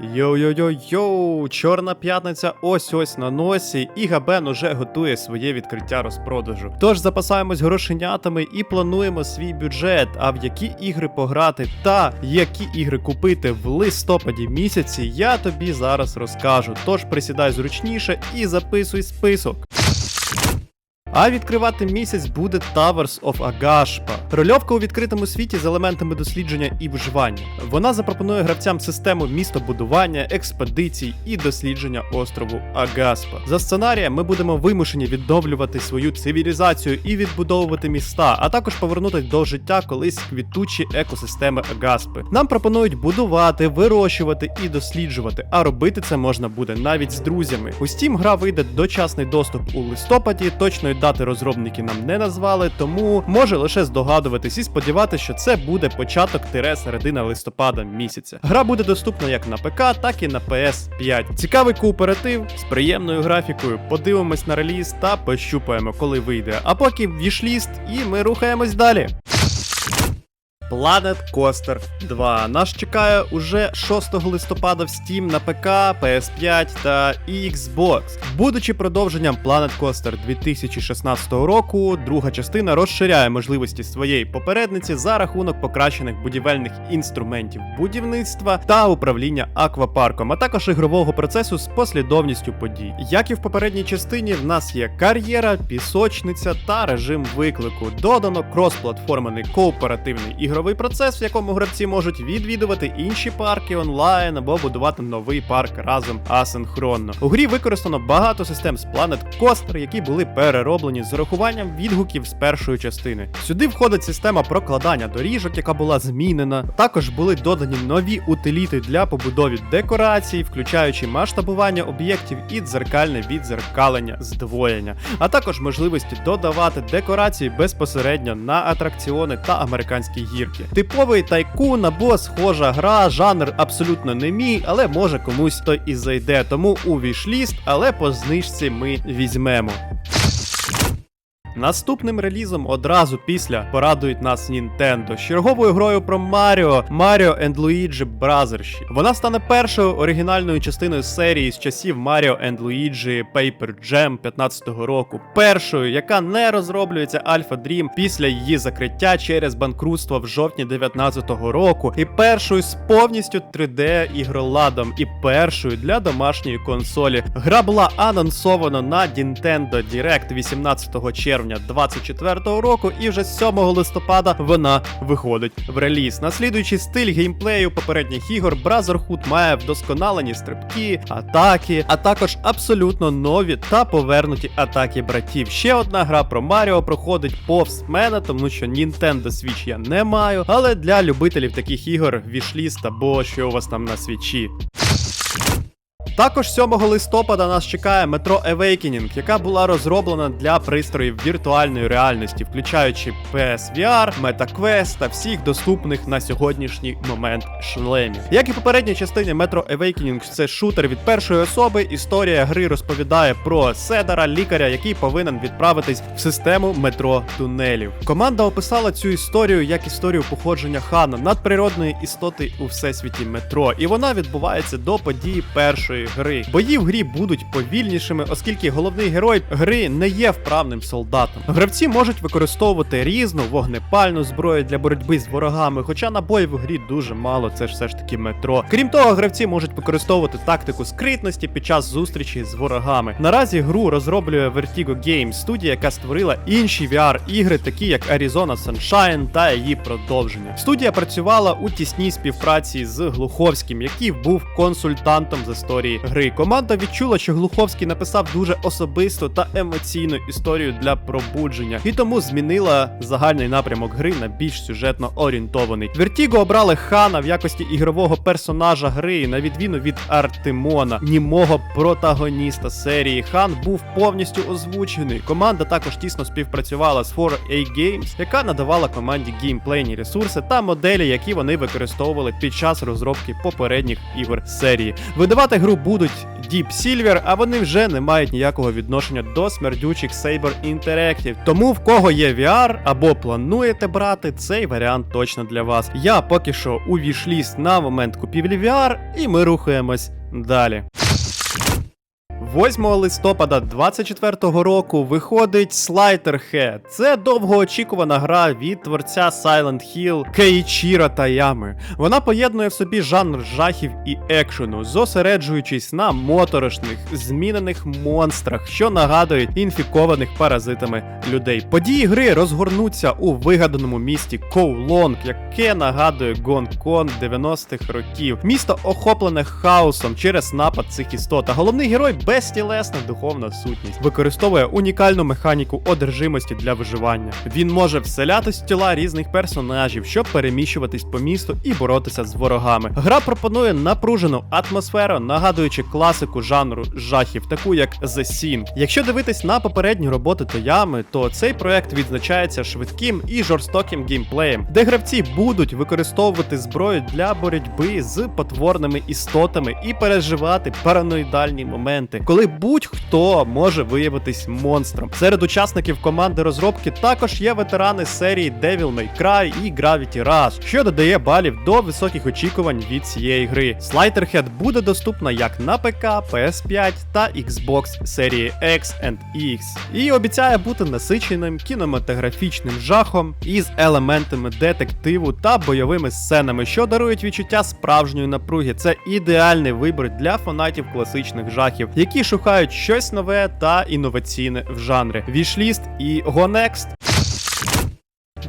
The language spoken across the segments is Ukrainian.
Йоу-йоу-йоу-йоу, чорна п'ятниця ось ось на носі, і Габен уже готує своє відкриття розпродажу. Тож запасаємось грошенятами і плануємо свій бюджет, а в які ігри пограти та які ігри купити в листопаді місяці, я тобі зараз розкажу. Тож присідай зручніше і записуй список. А відкривати місяць буде Towers of Agashpa. Рольовка у відкритому світі з елементами дослідження і виживання. Вона запропонує гравцям систему містобудування, експедицій і дослідження острову Агаспа. За сценарієм ми будемо вимушені відновлювати свою цивілізацію і відбудовувати міста, а також повернути до життя колись квітучі екосистеми Агаспи. Нам пропонують будувати, вирощувати і досліджувати, а робити це можна буде навіть з друзями. У Steam гра вийде дочасний доступ у листопаді. Точної дати розробники нам не назвали, тому може лише здогадуватись і сподіватися, що це буде початок тире середина листопада місяця. Гра буде доступна як на ПК, так і на PS5. Цікавий кооператив з приємною графікою. Подивимось на реліз та пощупаємо, коли вийде. А поки вішліст, і ми рухаємось далі. Planet Coaster 2 нас чекає уже 6 листопада в Steam на ПК, PS5 та Xbox. Будучи продовженням Planet Coaster 2016 року, друга частина розширяє можливості своєї попередниці за рахунок покращених будівельних інструментів будівництва та управління аквапарком, а також ігрового процесу з послідовністю подій. Як і в попередній частині, в нас є кар'єра, пісочниця та режим виклику. Додано кросплатформений кооперативний ігровий процес, в якому гравці можуть відвідувати інші парки онлайн або будувати новий парк разом асинхронно. У грі використано багато систем з Planet Coaster, які були перероблені з урахуванням відгуків з першої частини. Сюди входить система прокладання доріжок, яка була змінена. Також були додані нові утиліти для побудови декорацій, включаючи масштабування об'єктів і дзеркальне відзеркалення здвоєння, а також можливості додавати декорації безпосередньо на атракціони та американські гірки. Типовий тайкун або схожа гра, жанр абсолютно не мій, але може комусь то і зайде. Тому у вішліст, але по знижці ми візьмемо. Наступним релізом одразу після порадують нас з черговою грою про Маріо Mario and Luigi Brothers. Вона стане першою оригінальною частиною серії з часів Mario and Luigi Paper Jam 15-го року. Першою, яка не розроблюється Alpha Dream після її закриття через банкрутство в жовтні 19-го року, і першою з повністю 3D ігроладом, і першою для домашньої консолі. Гра була анонсована на Nintendo Direct 18 червня 24-го року, і вже 7 листопада вона виходить в реліз. Наслідуючи стиль геймплею попередніх ігор, Brotherhood має вдосконалені стрибки, атаки, а також абсолютно нові та повернуті атаки братів. Ще одна гра про Маріо проходить повз мене, тому що Nintendo Switch я не маю. Але для любителів таких ігор вішліст або що у вас там на свічі. Також 7 листопада нас чекає Metro Awakening, яка була розроблена для пристроїв віртуальної реальності, включаючи PSVR, MetaQuest та всіх доступних на сьогоднішній момент шлемів. Як і попередній частині Metro Awakening, це шутер від першої особи. Історія гри розповідає про Седара, лікаря, який повинен відправитись в систему метро тунелів. Команда описала цю історію як історію походження Хана, надприродної істоти у всесвіті метро, і вона відбувається до події першої гри. Бої в грі будуть повільнішими, оскільки головний герой гри не є вправним солдатом. Гравці можуть використовувати різну вогнепальну зброю для боротьби з ворогами, хоча набоїв в грі дуже мало, це ж все ж таки метро. Крім того, гравці можуть використовувати тактику скритності під час зустрічі з ворогами. Наразі гру розроблює Vertigo Games, студія, яка створила інші VR-ігри, такі як Arizona Sunshine та її продовження. Студія працювала у тісній співпраці з Глуховським, який був консультантом з історії гри. Команда відчула, що Глуховський написав дуже особисту та емоційну історію для пробудження, і тому змінила загальний напрямок гри на більш сюжетно орієнтований. Vertigo обрали Хана в якості ігрового персонажа гри, на відміну від Артемона, німого протагоніста серії. Хан був повністю озвучений. Команда також тісно співпрацювала з 4A Games, яка надавала команді геймплейні ресурси та моделі, які вони використовували під час розробки попередніх ігор серії. Видавати гру будуть Deep Silver, а вони вже не мають ніякого відношення до смердючих Saber Interactive. Тому в кого є VR або плануєте брати, цей варіант точно для вас. Я поки що у на момент купівлі VR, і ми рухаємось далі. 8 листопада 24-го року виходить Sliderhead. Це довгоочікувана гра від творця Silent Hill Кейчіра Таями. Вона поєднує в собі жанр жахів і екшену, зосереджуючись на моторошних, змінених монстрах, що нагадують інфікованих паразитами людей. Події гри розгорнуться у вигаданому місті Коулонг, яке нагадує Гонконг 90-х років. Місто охоплене хаосом через напад цих істот. А головний герой безтілесна духовна сутність, використовує унікальну механіку одержимості для виживання. Він може вселятись в тіла різних персонажів, щоб переміщуватись по місту і боротися з ворогами. Гра пропонує напружену атмосферу, нагадуючи класику жанру жахів, таку як The Thing. Якщо дивитись на попередні роботи Тоями, то цей проект відзначається швидким і жорстоким геймплеєм, де гравці будуть використовувати зброю для боротьби з потворними істотами і переживати параноїдальні моменти, коли будь-хто може виявитись монстром. Серед учасників команди розробки також є ветерани серії Devil May Cry і Gravity Rush, що додає балів до високих очікувань від цієї гри. Sliderhead буде доступна як на ПК, PS5 та Xbox серії X and X, і обіцяє бути насиченим кінематографічним жахом із елементами детективу та бойовими сценами, що дарують відчуття справжньої напруги. Це ідеальний вибір для фанатів класичних жахів, які шукають щось нове та інноваційне в жанрі. Вішліст і Next.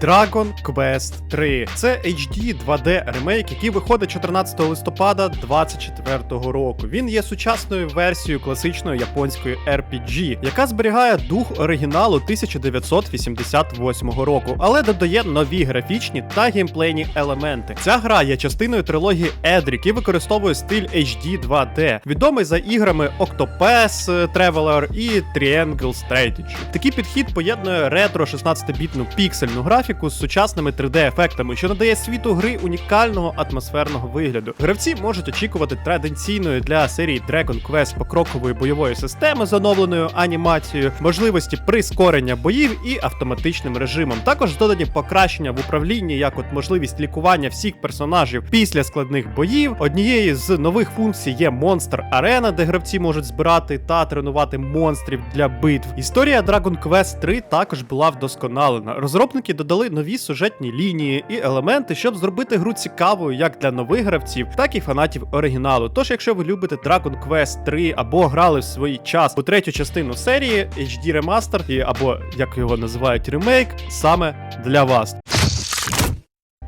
Dragon Quest 3. Це HD 2D ремейк, який виходить 14 листопада 2024 року. Він є сучасною версією класичної японської RPG, яка зберігає дух оригіналу 1988 року, але додає нові графічні та геймплейні елементи. Ця гра є частиною трилогії Едрік і використовує стиль HD 2D, відомий за іграми Octopath Traveler і Triangle Strategy. Такий підхід поєднує ретро 16-бітну піксельну графіку з сучасними 3D-ефектами, що надає світу гри унікального атмосферного вигляду. Гравці можуть очікувати традиційної для серії Dragon Quest покрокової бойової системи з оновленою анімацією, можливості прискорення боїв і автоматичним режимом. Також додані покращення в управлінні, як от можливість лікування всіх персонажів після складних боїв. Однією з нових функцій є монстр арена, де гравці можуть збирати та тренувати монстрів для битв. Історія Dragon Quest 3 також була вдосконалена. Розробники додали нові сюжетні лінії і елементи, щоб зробити гру цікавою як для нових гравців, так і фанатів оригіналу. Тож, якщо ви любите Dragon Quest 3 або грали в свій час у третю частину серії, HD Remaster, і- або як його називають ремейк, саме для вас.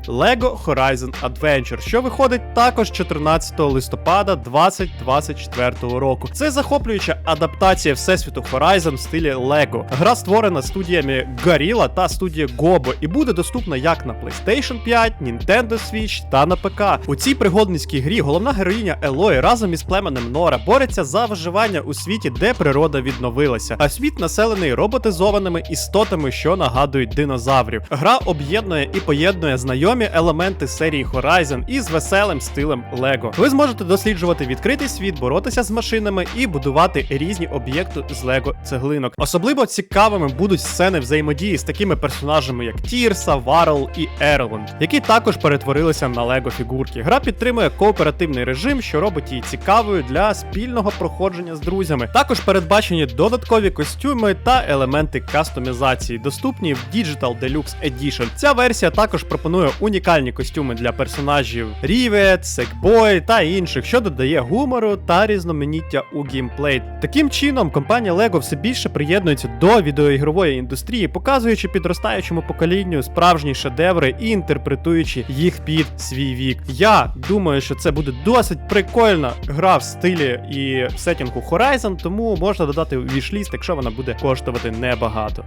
Lego Horizon Adventure, що виходить також 14 листопада 2024 року. Це захоплююча адаптація всесвіту Horizon в стилі Lego. Гра створена студіями Gorilla та студія Gobo і буде доступна як на PlayStation 5, Nintendo Switch та на ПК. У цій пригодницькій грі головна героїня Елої разом із племенем Нора бореться за виживання у світі, де природа відновилася, а світ населений роботизованими істотами, що нагадують динозаврів. Гра об'єднує і поєднує знайомі елементи серії Horizon із веселим стилем Lego. Ви зможете досліджувати відкритий світ, боротися з машинами і будувати різні об'єкти з Lego цеглинок. Особливо цікавими будуть сцени взаємодії з такими персонажами, як Тірса, Варл і Ерланд, які також перетворилися на Lego фігурки. Гра підтримує кооперативний режим, що робить її цікавою для спільного проходження з друзями. Також передбачені додаткові костюми та елементи кастомізації, доступні в Digital Deluxe Edition. Ця версія також пропонує унікальні костюми для персонажів Рівет, Секбой та інших, що додає гумору та різноманіття у геймплей. Таким чином, компанія LEGO все більше приєднується до відеоігрової індустрії, показуючи підростаючому поколінню справжні шедеври і інтерпретуючи їх під свій вік. Я думаю, що це буде досить прикольна гра в стилі і сетінгу Horizon, тому можна додати вішліст, якщо вона буде коштувати небагато.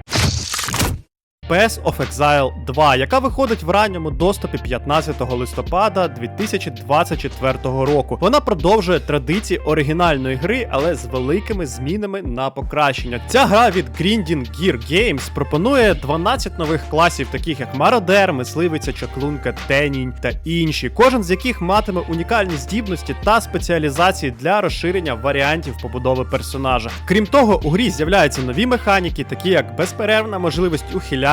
Pass of Exile 2, яка виходить в ранньому доступі 15 листопада 2024 року. Вона продовжує традиції оригінальної гри, але з великими змінами на покращення. Ця гра від Grinding Gear Games пропонує 12 нових класів, таких як Мародер, Мисливиця, Чаклунка, Тенінь та інші, кожен з яких матиме унікальні здібності та спеціалізації для розширення варіантів побудови персонажа. Крім того, у грі з'являються нові механіки, такі як безперервна можливість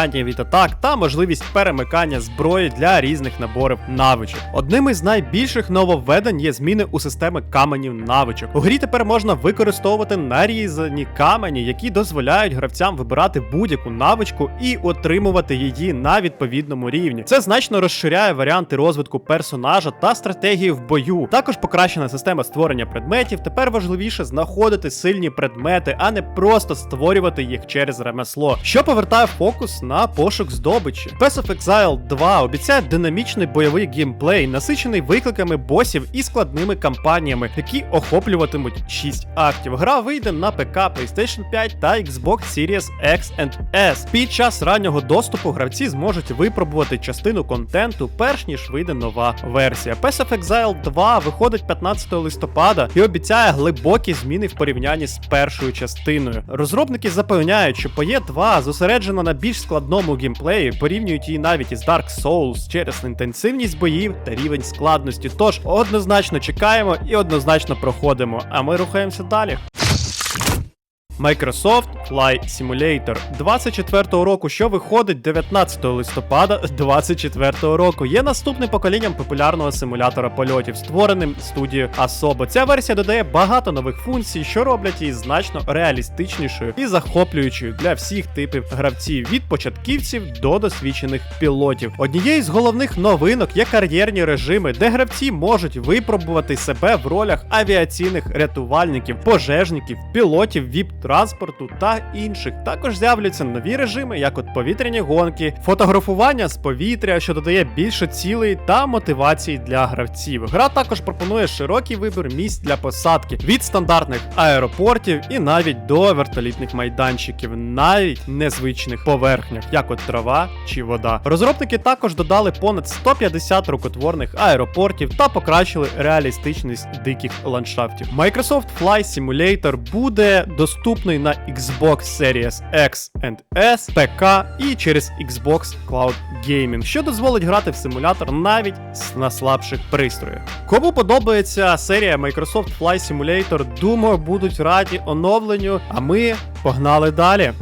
ухиляння від атак та можливість перемикання зброї для різних наборів навичок. Одним із найбільших нововведень є зміни у системи каменів навичок. У грі тепер можна використовувати нарізані камені, які дозволяють гравцям вибирати будь-яку навичку і отримувати її на відповідному рівні. Це значно розширяє варіанти розвитку персонажа та стратегії в бою. Також покращена система створення предметів. Тепер важливіше знаходити сильні предмети, а не просто створювати їх через ремесло, що повертає фокус на пошук здобичі. Pass of Exile 2 обіцяє динамічний бойовий геймплей, насичений викликами босів і складними кампаніями, які охоплюватимуть 6 актів. Гра вийде на ПК, PlayStation 5 та Xbox Series X and S. Під час раннього доступу гравці зможуть випробувати частину контенту, перш ніж вийде нова версія. Pass of Exile 2 виходить 15 листопада і обіцяє глибокі зміни в порівнянні з першою частиною. Розробники запевняють, що PoE 2 зосереджена на більш складному геймплеї, порівнюють її навіть із Dark Souls через інтенсивність боїв та рівень складності. Тож однозначно чекаємо і однозначно проходимо. А ми рухаємося далі. Microsoft Flight Simulator 24-го року, що виходить 19 листопада 24-го року, є наступним поколінням популярного симулятора польотів, створеним студією Asobo. Ця версія додає багато нових функцій, що роблять її значно реалістичнішою і захоплюючою для всіх типів гравців від початківців до досвідчених пілотів. Однією з головних новинок є кар'єрні режими, де гравці можуть випробувати себе в ролях авіаційних рятувальників, пожежників, пілотів віп транспорту та інших. Також з'являться нові режими, як от повітряні гонки, фотографування з повітря, що додає більше цілей та мотивації для гравців. Гра також пропонує широкий вибір місць для посадки від стандартних аеропортів і навіть до вертолітних майданчиків, навіть незвичних поверхнях, як от трава чи вода. Розробники також додали понад 150 рукотворних аеропортів та покращили реалістичність диких ландшафтів. Microsoft Flight Simulator буде доступний на Xbox Series X and S, ПК і через Xbox Cloud Gaming, що дозволить грати в симулятор навіть на слабших пристроях. Кому подобається серія Microsoft Fly Simulator, думаю, будуть раді оновленню, а ми погнали далі.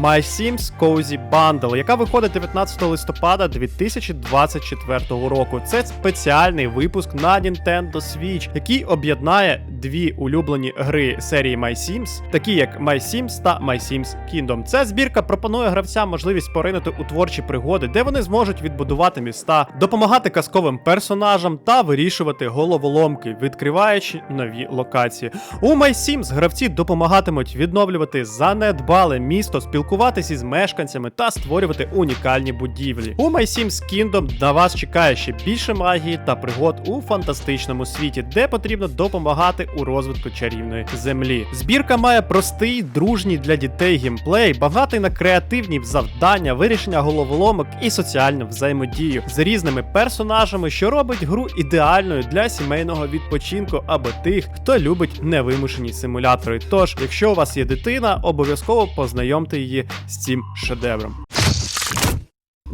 My Sims Cozy Bundle, яка виходить 19 листопада 2024 року. Це спеціальний випуск на Nintendo Switch, який об'єднає дві улюблені гри серії My Sims, такі як My Sims та My Sims Kingdom. Ця збірка пропонує гравцям можливість поринути у творчі пригоди, де вони зможуть відбудувати міста, допомагати казковим персонажам та вирішувати головоломки, відкриваючи нові локації. У My Sims гравці допомагатимуть відновлювати занедбале місто, спілкуватися із мешканцями та створювати унікальні будівлі. У My Sims Kingdom на вас чекає ще більше магії та пригод у фантастичному світі, де потрібно допомагати у розвитку чарівної землі. Збірка має простий, дружній для дітей геймплей, багатий на креативні завдання, вирішення головоломок і соціальну взаємодію з різними персонажами, що робить гру ідеальною для сімейного відпочинку або тих, хто любить невимушені симулятори. Тож, якщо у вас є дитина, обов'язково познайомте її з цим шедевром.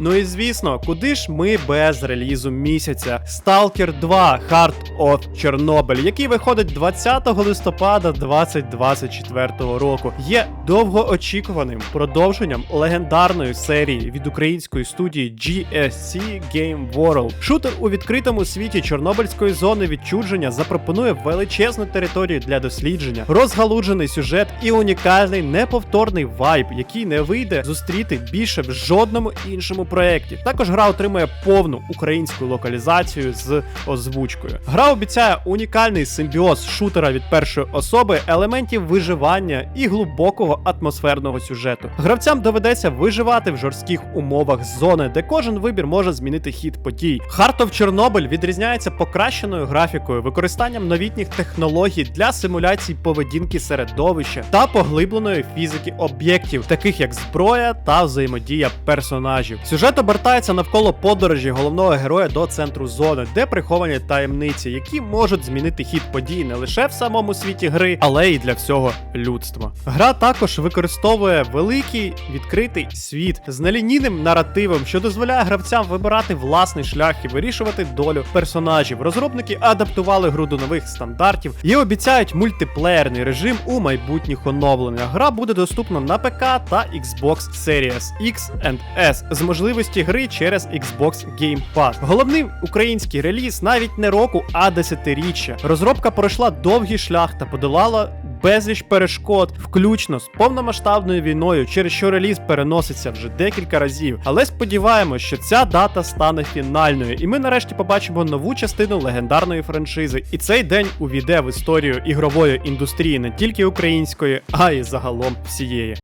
Ну і звісно, куди ж ми без релізу місяця? Stalker 2 Heart of Chernobyl, який виходить 20 листопада 2024 року, є довгоочікуваним продовженням легендарної серії від української студії GSC Game World. Шутер у відкритому світі Чорнобильської зони відчудження запропонує величезну територію для дослідження, розгалуджений сюжет і унікальний неповторний вайб, який не вийде зустріти більше в жодному іншому проєкті. Також гра отримує повну українську локалізацію з озвучкою. Гра обіцяє унікальний симбіоз шутера від першої особи, елементів виживання і глибокого атмосферного сюжету. Гравцям доведеться виживати в жорстких умовах зони, де кожен вибір може змінити хід подій. Heart of Chernobyl відрізняється покращеною графікою, використанням новітніх технологій для симуляцій поведінки середовища та поглибленої фізики об'єктів, таких як зброя та взаємодія персонажів. Сюжет обертається навколо подорожі головного героя до центру зони, де приховані таємниці, які можуть змінити хід подій не лише в самому світі гри, але й для всього людства. Гра також використовує великий відкритий світ з нелінійним наративом, що дозволяє гравцям вибирати власний шлях і вирішувати долю персонажів. Розробники адаптували гру до нових стандартів і обіцяють мультиплеєрний режим у майбутніх оновленнях. Гра буде доступна на ПК та Xbox Series X and S з можливості гри через Xbox Game Pass. Головний український реліз навіть не року, а десятиріччя. Розробка пройшла довгий шлях та подолала безліч перешкод, включно з повномасштабною війною, через що реліз переноситься вже декілька разів. Але сподіваємось, що ця дата стане фінальною, і ми нарешті побачимо нову частину легендарної франшизи. І цей день увійде в історію ігрової індустрії не тільки української, а й загалом всієї.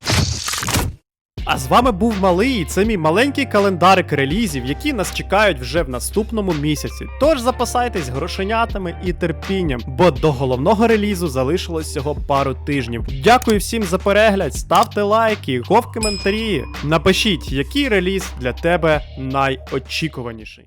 А з вами був малий, і це мій маленький календарик релізів, які нас чекають вже в наступному місяці. Тож запасайтесь грошенятами і терпінням, бо до головного релізу залишилось всього пару тижнів. Дякую всім за перегляд, ставте лайки, ков коментарі. Напишіть, який реліз для тебе найочікуваніший.